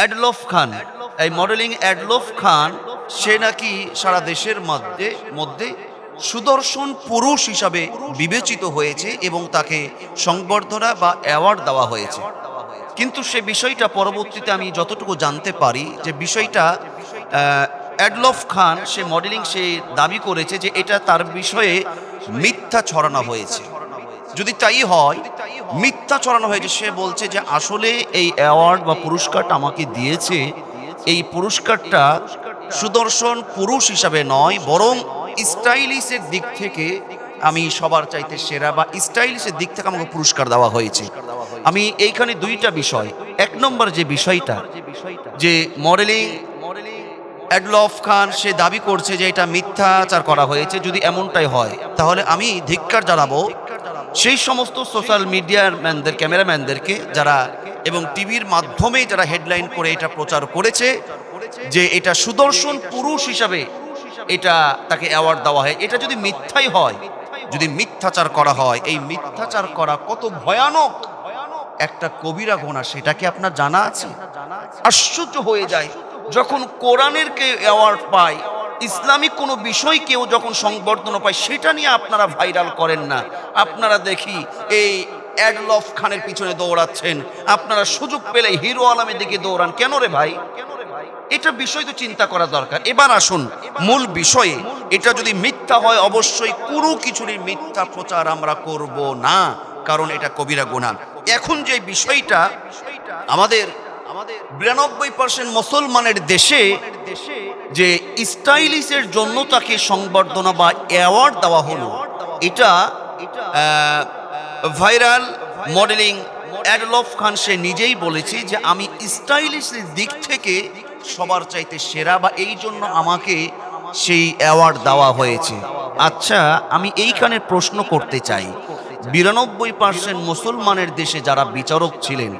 Adolf খান, এই modelling Adolf Khan, সে নাকি সারা দেশের মধ্যে মধ্যে সুদর্শন পুরুষ হিসাবে বিবেচিত হয়েছে এবং তাকে সংবর্ধনা বা অ্যাওয়ার্ড দেওয়া হয়েছে। কিন্তু সে বিষয়টা পরবর্তীতে আমি যতটুকু জানতে পারি যে বিষয়টা অ্যাডলফ খান সে মডেলিং সে দাবি করেছে যে এটা তার বিষয়ে মিথ্যা ছড়ানো হয়েছে। যদি তাই হয় মিথ্যা চড়ানো হয়েছে। সে বলছে যে আসলে এই অ্যাওয়ার্ড বা পুরস্কারটা আমাকে দিয়েছে। এই পুরস্কারটা সুদর্শন পুরুষ হিসাবে নয়, বরং স্টাইলিশের দিক থেকে আমি সবার চাইতে সেরা বা স্টাইলিশের দিক থেকে আমাকে পুরস্কার দেওয়া হয়েছে। আমি এইখানে দুইটা বিষয়। এক নম্বর যে বিষয়টা, যে মডেলিং অ্যাডলফ খান সে দাবি করছে যে এটা মিথ্যাচার করা হয়েছে। যদি এমনটাই হয়, তাহলে আমি ধিক্কার জানাব সেই সমস্ত সোশ্যাল মিডিয়ার ম্যানদের ক্যামেরাম্যানদেরকে যারা এবং টিভির মাধ্যমে যারা হেডলাইন করে এটা প্রচার করেছে, যে এটা সুদর্শন পুরুষ হিসাবে এটা তাকে অ্যাওয়ার্ড দেওয়া হয়। এটা যদি মিথ্যাই হয়, যদি মিথ্যাচার করা হয়, এই মিথ্যাচার করা কত ভয়ানক একটা কবিরা গোনা সেটা কি আপনার জানা আছে? আশ্চর্য হয়ে যায়। যখন কোরআনের কেউ অ্যাওয়ার্ড পায় ইসলামিক কোনো বিষয় কেউ যখন সংবর্ধনা পায়, সেটা নিয়ে আপনারা ভাইরাল করেন না। আপনারা দেখি এই অ্যাডলফ খানের পিছনে দৌড়াচ্ছেন। আপনারা সুযোগ পেলে হিরো আলমের দিকে দৌড়ান। কেন রে ভাই? এটা বিষয় তো চিন্তা করা দরকার। এবার আসুন, মূল বিষয়ে, এটা যদি মিথ্যা হয়, অবশ্যই কোনো কিছুরই মিথ্যা প্রচার আমরা করব না, কারণ এটা কবিরা গুণা। এখন যে বিষয়টা, আমাদের আমাদের বিরানব্বই পার্সেন্ট মুসলমানের দেশে দেশে যে স্টাইলিশের জন্য তাকে সংবর্ধনা বা অ্যাওয়ার্ড দেওয়া হলো। এটা ভাইরাল মডেলিং অ্যাডলফ খান সে নিজেই বলেছে যে আমি স্টাইলিশের দিক থেকে সবার চাইতে সেরা বা এই জন্য আমাকে সেই অ্যাওয়ার্ড দেওয়া হয়েছে। আচ্ছা আমি এইখানে প্রশ্ন করতে চাই। বিরানব্বই পার্সেন্ট মুসলমানের দেশে যারা বিচারক ছিলেন,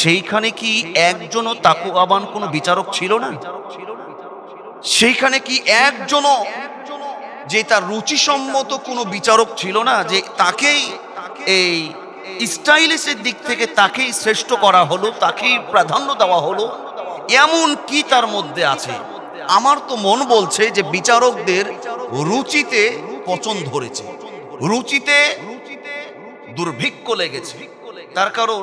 সেইখানে কি একজনও তাকুয়াবান কোনো বিচারক ছিল না? সেইখানে কি একজনও যে তার রুচিসম্মত কোনো বিচারক ছিল না, যে তাকেই এই স্টাইলিশের দিক থেকে তাকেই শ্রেষ্ঠ করা হলো, তাকেই প্রাধান্য দেওয়া হলো, এমন কি তার মধ্যে আছে? আমার তো মন বলছে যে বিচারকদের রুচিতে পচন ধরেছে, রুচিতে দুর্ভিক্ষ লেগেছে। তার কারণ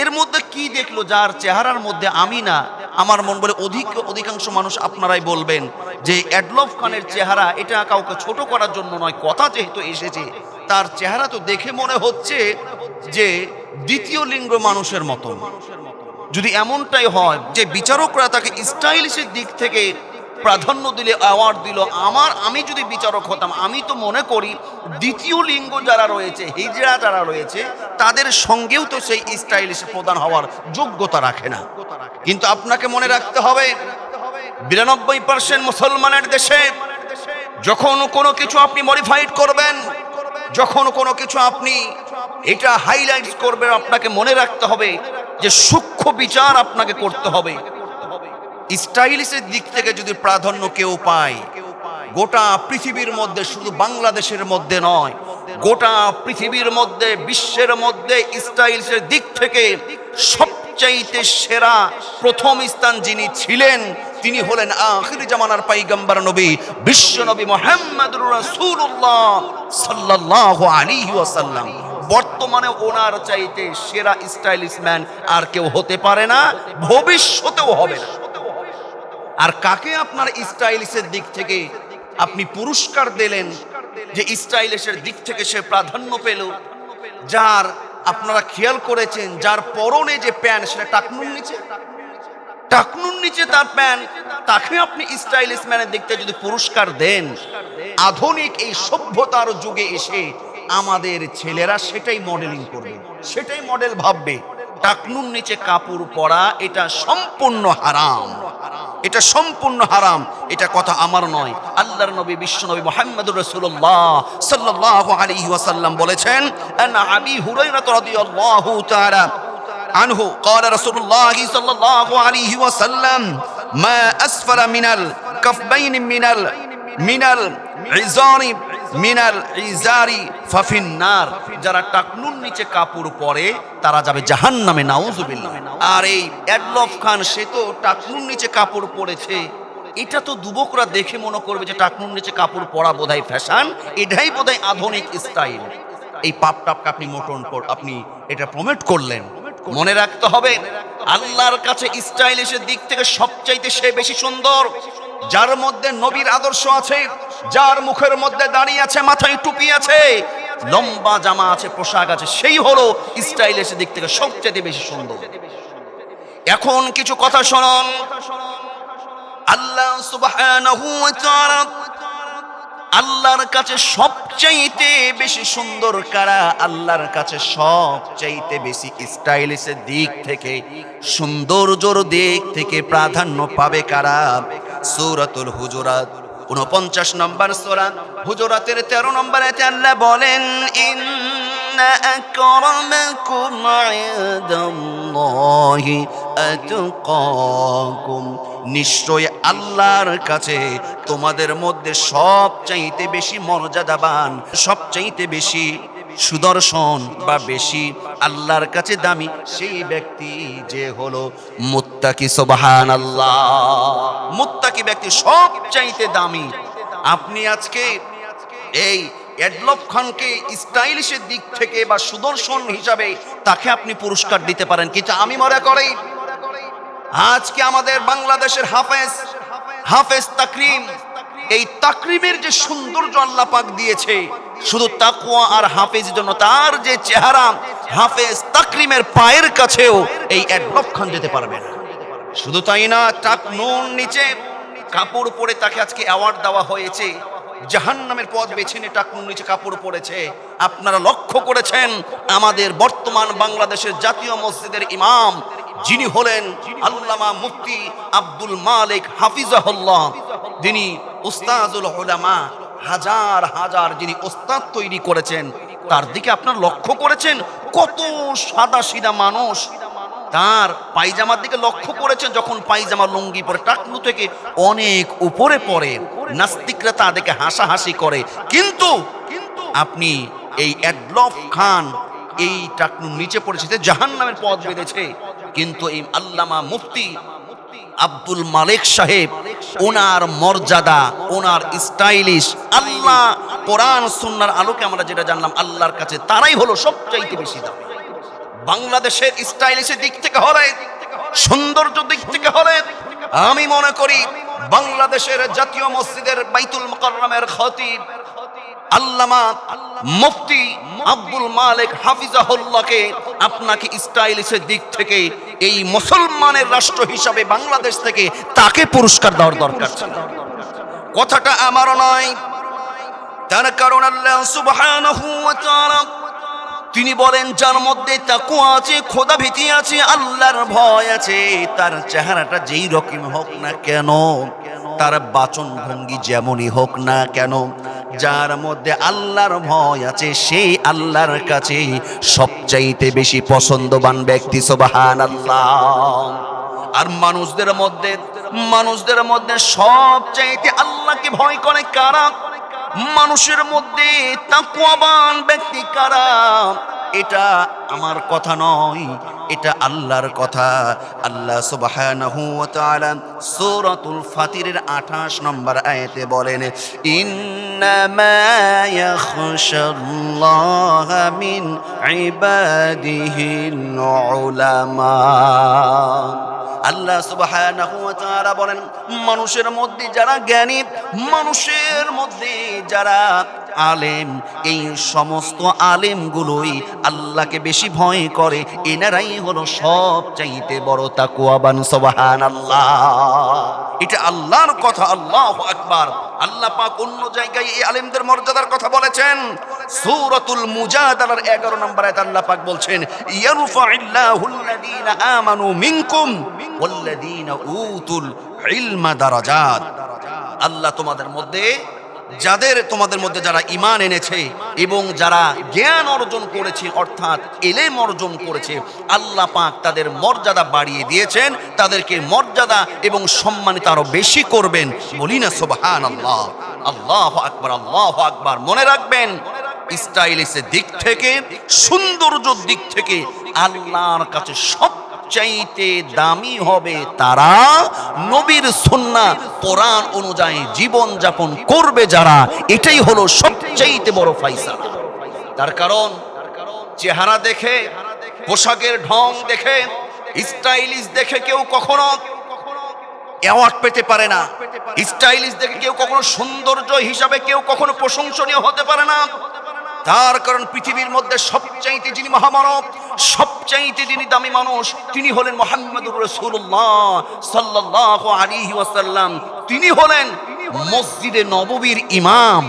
এর মধ্যে কি দেখল, যার চেহারার মধ্যে আমি না আমার মন বলে অধিক, অধিকাংশ মানুষ আপনারাই বলবেন যে অ্যাডলফ খানের চেহারা এটা কাউকে ছোট করার জন্য নয়, কথা যেহেতু এসেছে, তার চেহারা তো দেখে মনে হচ্ছে যে দ্বিতীয় লিঙ্গ মানুষের মতো যদি এমনটাই হয় যে বিচারকরা তাকে স্টাইলিশের দিক থেকে প্রাধান্য দিলে অ্যাওয়ার্ড দিল। আমার, আমি যদি বিচারক হতাম, আমি তো মনে করি দ্বিতীয় লিঙ্গ যারা রয়েছে, হিজড়া যারা রয়েছে, তাদের সঙ্গেও তো সেই স্টাইলিশ প্রদান হওয়ার যোগ্যতা রাখে না। কিন্তু আপনাকে মনে রাখতে হবে, বিরানব্বই পার্সেন্ট মুসলমানের দেশে যখন কোনো কিছু আপনি মডিফাইড করবেন, যখন কোনো কিছু আপনি এটা হাইলাইট করবেন, আপনাকে মনে রাখতে হবে যে সূক্ষ্ম বিচার আপনাকে করতে হবে। স্টাইলিশের দিক থেকে যদি প্রাধান্য কেউ পায়, গোটা পৃথিবীর মধ্যে শুধু বাংলাদেশের মধ্যে নয়, গোটা পৃথিবীর মধ্যে, বিশ্বের মধ্যে স্টাইলিশের দিক থেকে সবচাইতে সেরা প্রথম স্থান যিনি ছিলেন, তিনি হলেন আখির জামানার পাইগাম্বার নবী, বিশ্ব নবী মোহাম্মদুর রাসূলুল্লাহ সাল্লাল্লাহু আলাইহি ওয়াসাল্লাম। বর্তমানে ওনার চাইতে সেরা স্টাইলিশ ম্যান আর কেউ হতে পারে না, ভবিষ্যতেও হবে না। আর কাকে আপনার স্টাইলিশের দিক থেকে আপনি পুরস্কার দিলেন যে স্টাইলিশের দিক থেকে সে প্রাধান্য পেল, যার আপনারা খেয়াল করেছেন, যার পরনে যে প্যান্ট, সেটা টাকনুর নিচে? টাকনুর নিচে তার প্যান্ট, তাকে আপনি স্টাইলিশ ম্যানের দিক থেকে যদি পুরস্কার দেন, আধুনিক এই সভ্যতার যুগে এসে আমাদের ছেলেরা সেটাই মডেলিং করবে, সেটাই মডেল ভাববে। টাকনুর নিচে কাপড় পরা, এটা সম্পূর্ণ হারাম। এটা সম্পূর্ণ হারাম এটা কথা আমার নয় আল্লাহর নবী বিশ্ব নবী মুহাম্মদুর রাসূলুল্লাহ সাল্লাল্লাহু আলাইহি ওয়াসাল্লাম বলেছেন আন আবি হুরায়রা রাদিয়াল্লাহু তাআলা عنه قال رسول الله صلى الله عليه وسلم ما أسفل من الكفبين من ال من العزار মিনাল ইজারি ফাফিন্নার। যারা টাকনুর নিচে কাপড় পরে, তারা যাবে জাহান জাহান্নামে, নাউজুবিল্লাহ। আর এই অ্যাডলফ খান, সে তো টাকনুর নিচে কাপড় পরেছে। এটা তো যুবকরা দেখে মনে করবে যে টাকনুর নিচে কাপড় পরা বোধহয় ফ্যাশন এটাই বোধহয় আধুনিক স্টাইল এই পাপ টাপকে আপনি মোটন আপনি এটা প্রমোট করলেন। মনে রাখতে হবে, আল্লাহর কাছে স্টাইলিশের দিক থেকে সবচাইতে সে বেশি সুন্দর। যার মধ্যে নবীর আদর্শ আছে, যার মুখের মধ্যে দাঁড়িয়ে আছে, মাথায় টুপি আছে, লম্বা জামা আছে, পোশাক আছে, সেই হলো স্টাইলিশের দিক থেকে সবচাইতে বেশি সুন্দর। এখন কিছু কথা শুনুন। আল্লাহ সুবহানাহু ওয়া আল্লাহর কাছে সবচাইতে বেশি সুন্দর কারা? আল্লাহর কাছে সবচাইতে বেশি স্টাইলিশের দিক থেকে, সৌন্দর্যর দিক থেকে প্রাধান্য পাবে কারা? সূরাতুল হুজুরাত। উনপঞ্চাশ নম্বর সোরা, হুজুরাতের তেরো নম্বর আল্লাহ বলেন নিশ্চয় আল্লাহর কাছে তোমাদের মধ্যে সবচাইতে বেশি মর্যাদাবান, সবচাইতে বেশি সুদর্শন বা বেশি আল্লাহর কাছে দামি, সেই ব্যক্তি যে হলো মুত্তাকি সুবহান আল্লাহ মুত্তাকি ব্যক্তি সবচাইতে দামি। আপনি আজকে এই এডলফ খানকে স্টাইলিশের দিক থেকে বা সুদর্শন হিসাবে তাকে আপনি পুরস্কার দিতে পারেন কিন্তু আমি মনে করি। আজকে আমাদের বাংলাদেশের হাফেজ হাফেজ তাকরিম এই তাকরিমের যে সৌন্দর্য আল্লাহ পাক দিয়েছে, শুধু তাকুয়া আর হাফেজ জন্য, তার যে চেহারা হাফেজ তাকরিমের পায়ের কাছেও এই অ্যাডলফ খান যেতে পারবে না। শুধু তাই না টাক নুন নিচে কাপড় পরে তাকে আজকে অ্যাওয়ার্ড দেওয়া হয়েছে। জাহান্নামের পথ বেছে নিয়ে টাকনুর নিচে কাপড় পরেছে। আপনারা লক্ষ্য করেছেন, আমাদের বর্তমান বাংলাদেশের জাতীয় মসজিদের ইমাম, যিনি হলেন আল্লামা মুফতি আব্দুল মালিক হাফিজাহুল্লাহ। যিনি উস্তাজুল উলামা, হাজার হাজার যিনি ওস্তাদ তৈরি করেছেন, তার দিকে আপনার লক্ষ্য করেছেন কত সাদা সিধা মানুষ তার পায়জামার দিকে লক্ষ্য করেছেন যখন পায়জামা লুঙ্গি পরে টাকলু থেকে অনেক উপরে পড়ে, নাস্তিকরা তাদেরকে হাসাহাসি করে। কিন্তু কিন্তু আপনি এই অ্যাডলফ খান এই টাকলুর নিচে পড়েছে জাহান নামের পথ বেঁধেছে। কিন্তু এই আল্লামা মুফতি আব্দুল মালিক সাহেব, ওনার মর্যাদা, ওনার স্টাইলিশ, আল্লাহ কোরআন সুন্নার আলোকে আমরা যেটা জানলাম, আল্লাহর কাছে তারাই হলো সবচাইতে বেশি দামি। বাংলাদেশের স্টাইলিশের দিক থেকে হলে, সৌন্দর্য দিক থেকে হলে, আমি মনে করি বাংলাদেশের জাতীয় মসজিদের বাইতুল মুকাররমের খতিব আল্লামা মুফতি আব্দুল মালিক হাফিজাহুল্লাহকে আপনাকে স্টাইলিশের দিক থেকে এই মুসলমানের রাষ্ট্র হিসাবে বাংলাদেশ থেকে তাকে পুরস্কার দেওয়ার দরকার কথাটা আমারও নয়। তার কারণ আল্লাহ সুবহানাহু ওয়া তাআলা তিনি বলেন, যার মধ্যে তাকুয়া আছে, খোদা ভীতি আছে, আল্লাহর ভয় আছে, তার চেহারাটা যেই রকম হোক না কেন, তার বাচন ভঙ্গি যেমনই হোক না কেন যার মধ্যে আল্লাহর ভয় আছে, সেই আল্লাহর কাছে সবচাইতে বেশি পছন্দবান ব্যক্তি সোবাহান আল্লাহ আর মানুষদের মধ্যে মানুষদের মধ্যে সবচাইতে আল্লাহকে ভয় করে কারা? মানুষের মধ্যে তাকুয়াবান ব্যক্তি কারা? এটা আমার কথা নয়, এটা আল্লাহর কথা। আল্লাহ সুবহানাহু ওয়া তাআলা সূরাতুল ফাতিরের 28 নম্বর আয়তে বলেন, ইন্নামা ইয়াখশাল্লাহা মিন ইবাদিহিল উলামা। আল্লাহ ওয়া বলেন, মানুষের মধ্যে যারা জ্ঞানী, মানুষের মধ্যে যারা আলেম, এই সমস্ত আলেমগুলোই আল্লাহকে বেশি ভয় করে। এনারাই হলো সব চাইতে বড় তাকুয়াবান সুবহানাল্লাহ। এটা আল্লাহর কথা, আল্লাহু আকবার। আল্লাহ পাক অন্য জায়গায় এই আলেমদের মর্যাদার কথা বলেছেন। সূরাতুল মুজাদালার 11 নম্বর আয়াত আল্লাহ পাক বলছেন ইয়ারফাইল্লাহুল লাযীনা আমানু মিনকুম ওয়াল্লাযীনা উতুল ইলমা দারাজাত। আল্লাহ তোমাদের মধ্যে, যাদের তোমাদের মধ্যে যারা ইমান এনেছে এবং যারা জ্ঞান অর্জন করেছে, অর্থাৎ এলেম অর্জন করেছে, আল্লাহ পাক তাদের মর্যাদা বাড়িয়ে দিয়েছেন, তাদেরকে মর্যাদা এবং সম্মানিত আরও বেশি করবেন। বলি না সোবাহান আল্লাহ আল্লাহ আকবার আল্লাহ আকবার। মনে রাখবেন স্টাইলিশের দিক থেকে সৌন্দর্যর দিক থেকে আল্লাহর কাছে সবচাইতে দামি হবে তারা নবীর সুন্না কোরআন অনুযায়ী জীবন যাপন করবে যারা, এটাই হলো সবচাইতে বড় ফাইসা তার কারণ, চেহারা দেখে, পোশাকের ঢং দেখে, স্টাইলিশ দেখে কেউ কখনো অ্যাওয়ার্ড পেতে পারে না। স্টাইলিশ দেখে কেউ কখনো সৌন্দর্য হিসাবে কেউ কখনো প্রশংসনীয় হতে পারে না। তার কারণ পৃথিবীর মধ্যে সবচাইতে যিনি মহামানব, সবচাইতে যিনি দামি মানুষ, তিনি হলেন মোহাম্মদুর রসুল্লাহ সাল্লাহ আলী ওয়াসাল্লাম। তিনি হলেন মসজিদে নববীর ইমাম।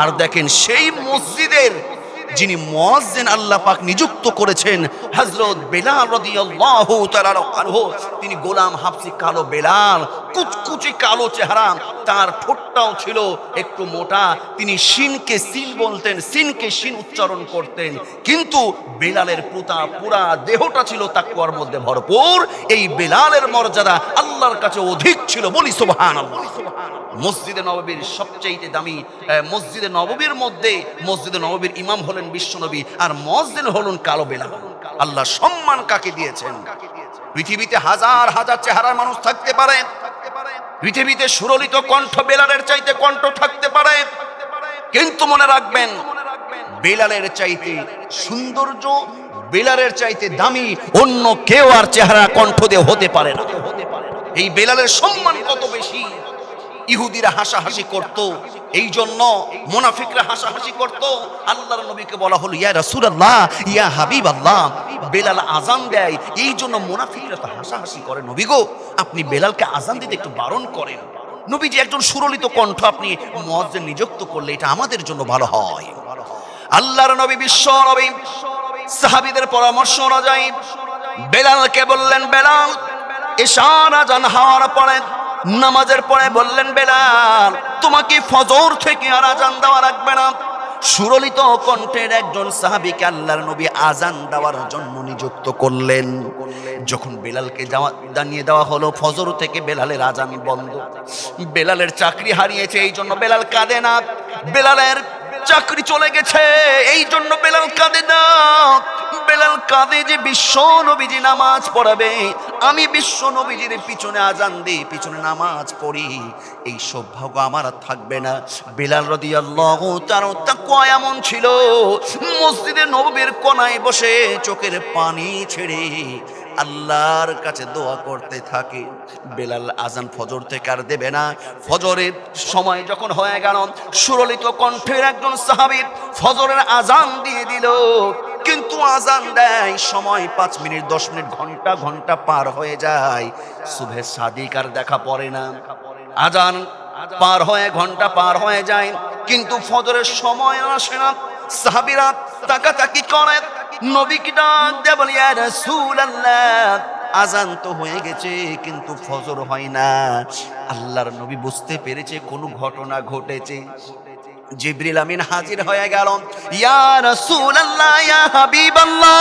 আর দেখেন সেই মসজিদের যিনি মুয়াজ্জিন আল্লাহ পাক নিযুক্ত করেছেন, হযরত বেলাল তাআলা আনহু, তিনি গোলাম হাফসি কালো বেলাল, কুচকুচি কালো চেহারা, তার ঠোঁটটাও ছিল একটু মোটা। তিনি শিনকে সিন বলতেন, সিনকে শিন উচ্চারণ করতেন। কিন্তু বেলালের পুতা, পুরা দেহটা ছিল তাকওয়ার মধ্যে ভরপুর। এই বেলালের মর্যাদা আল্লাহর কাছে অধিক ছিল বলি সুবহানাল্লাহ। মসজিদে নববীর সবচেয়ে দামি মসজিদে নববীর মধ্যে মসজিদে নববীর ইমাম হলেন বিশ্বনবী আর মসজিদ হলেন কালো বেলা আল্লাহ সম্মান কাকে দিয়েছেন? পৃথিবীতে হাজার হাজার চেহারার মানুষ থাকতে পারে। পৃথিবীতে সুরলিত কণ্ঠ বেলালের চাইতে কণ্ঠ থাকতে পারে। কিন্তু মনে রাখবেন, বেলালের চাইতে সৌন্দর্য, বেলালের চাইতে দামি অন্য কেউ আর চেহারা কণ্ঠ দিয়ে হতে পারে না। এই বেলালের সম্মান কত বেশি? ইহুদিরা হাসাহাসি করত। এই জন্য মোনাফিকরা হাসাহাসি করত। আল্লাহর নবীকে বলা হলো, ইয়া রাসূলুল্লাহ, ইয়া হাবিব আল্লাহ বেলাল আজান দেয়। এই জন্য মোনাফিকরা তো হাসাহাসি করে। নবী গো, আপনি বেলালকে আজান দিতে একটু বারণ করেন। নবী যে একজন সুরলিত কণ্ঠ আপনি মুয়াজ্জিন নিযুক্ত করলে এটা আমাদের জন্য ভালো হয়। আল্লাহর নবী বিশ্ব নবী, সাহাবীদের পরামর্শ অনুযায়ী বেলালকে বললেন, বেলাল ইশারা জান হওয়ার নামাজের পরে বললেন, বেলাল, তোমাকে ফজর থেকে আর আজান দেওয়া রাখবে না। সুরলিত কণ্ঠের একজন সাহাবীকে আল্লাহর নবী আজান দেওয়ার জন্য নিযুক্ত করলেন। যখন বেলালকে যাওয়া জানিয়ে দেওয়া হলো, ফজর থেকে বেলালের আজান বন্ধ। বেলালের চাকরি হারিয়েছে, এই জন্য বেলাল কাঁদে না। বেলালের চাকরি চলে গেছে, এই জন্য বেলাল কাঁদে না। বেলাল কাঁদে যে বিশ্ব নবীজি নামাজ পড়াবে। আমি বিশ্ব নবীজির পিছনে আজান দিই পিছনে নামাজ পড়ি। এই সৌভাগ্য আমার আর থাকবে না। বেলাল রদি আল্লাহ তার তাকুয়া এমন ছিল, মসজিদে নবীর কোনায় বসে চোখের পানি ছেড়ে আল্লাহর কাছে দোয়া করতে থাকে। বেলাল আজান ফজর থেকে আর দেবে না। ফজরের সময় যখন হয়ে গেল, সুরলিত কণ্ঠের একজন সাহাবীর ফজরের আজান দিয়ে দিল। কিন্তু আজান দেয়, সময় পাঁচ মিনিট, দশ মিনিট, ঘণ্টা ঘণ্টা পার হয়ে যায়। শুভে সাদিক আর দেখা পড়ে না। আজান পার হয়ে, ঘণ্টা পার হয়ে যায়, কিন্তু ফজরের সময় আসে না। সাহাবিরা তাকাতাকি করে নবীকে ডাক দেয় বলি, ইয়া রাসূলুল্লাহ। আজান তো হয়ে গেছে, কিন্তু ফজর হয় না। আল্লাহর নবী বুঝতে পেরেছে কোনো ঘটনা ঘটেছে। জিবরিল আমিন হাজির হয়ে গেল ইয়া রাসূলুল্লাহ, ইয়া হাবিবাল্লাহ,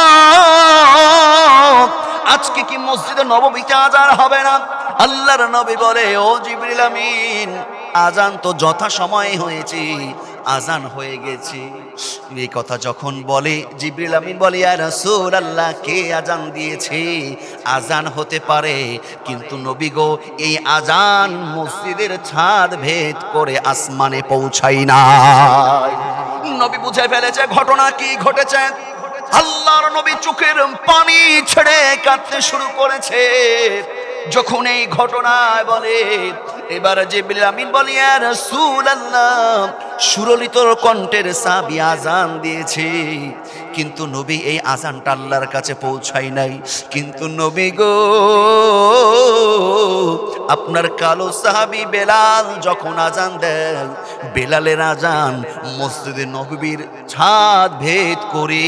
আজকে কি মসজিদে নববীতে আজান হবে না? আল্লাহর নবী বলে, ও জিবরিল আমিন, আজান তো যথা সময় হয়েছে। আজান হয়ে গেছে। এই কথা যখন বলে, জিবরিল আমিন বলে, ইয়া রাসূলুল্লাহ, কে আজান দিয়েছে? আজান হতে পারে, কিন্তু নবী গো, এই আজান মসজিদের ছাদ ভেদ করে আসমানে পৌঁছাই না। নবী বুঝে ফেলেছে, ঘটনা কি ঘটেছে? আল্লাহর নবী চোখের পানি ছেড়ে কাঁদতে শুরু করেছে। যখন এই ঘটনায় বলে এবার যে আমিন বলি রসুল আল্লাহ সুরলিত কণ্ঠের সাবি আজান দিয়েছে। কিন্তু নবী এই আজানটা আল্লাহর কাছে পৌঁছায় নাই। কিন্তু নবী গো আপনার কালো সাহাবি বেলাল যখন আজান দেয় বেলালের আজান মসজিদে নবীর ছাদ ভেদ করে,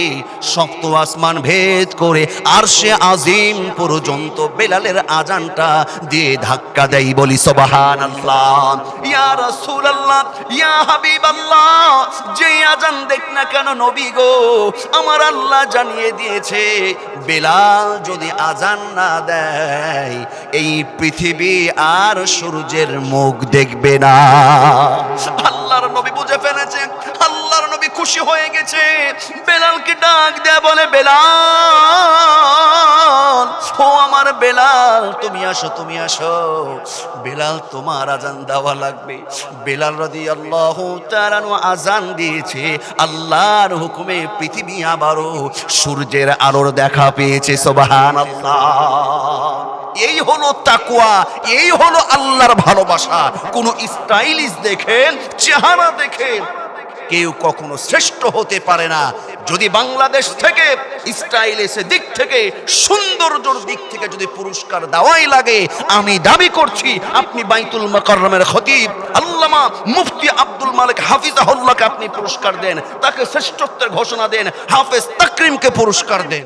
শক্ত আসমান ভেদ করে আর সে আজিম পর্যন্ত বেলালের আজানটা দিয়ে ধাক্কা দেয় বলি সবাহান আল্লাহ ইয়া রাসূলুল্লাহ, ইয়া হাবিবাল্লাহ, যে আজান দেখ না কেন নবী গো, আমার আল্লাহ জানিয়ে দিয়েছে, বেলাল যদি আজান না দেয়, এই পৃথিবী আর সূর্যের মুখ দেখবে না। আল্লাহ আল্লাহর নবী বুঝে ফেলেছে, আল্লাহর নবী খুশি হয়ে গেছে। বেলালকে ডাক দেয়া বলে, বেলাল, ও আমার বেলাল, তুমি আসো তুমি আসো। বেলাল, তোমার আজান দেওয়া লাগবে। বেলাল রাদি আল্লাহ তারানো আজান দিয়েছে। আল্লাহর হুকুমে পৃথিবী আবারও সূর্যের আলোর দেখা পেয়েছে সোবাহান আল্লাহ এই হলো তাকুয়া এই হলো আল্লাহর ভালোবাসা। কোন স্টাইলিশ দেখেন, চেহারা দেখেন, কেউ কখনো শ্রেষ্ঠ হতে পারে না। যদি বাংলাদেশ থেকে স্টাইলিশের দিক থেকে, সৌন্দর্যর দিক থেকে যদি পুরস্কার দেওয়াই লাগে, আমি দাবি করছি, আপনি বাইতুল মাকাররমের খতিব, আল্লামা মুফতি আব্দুল মালিক হাফিজাহুল্লাহকে আপনি পুরস্কার দেন, তাকে শ্রেষ্ঠত্বের ঘোষণা দেন, হাফেজ তাকরিমকে পুরস্কার দেন।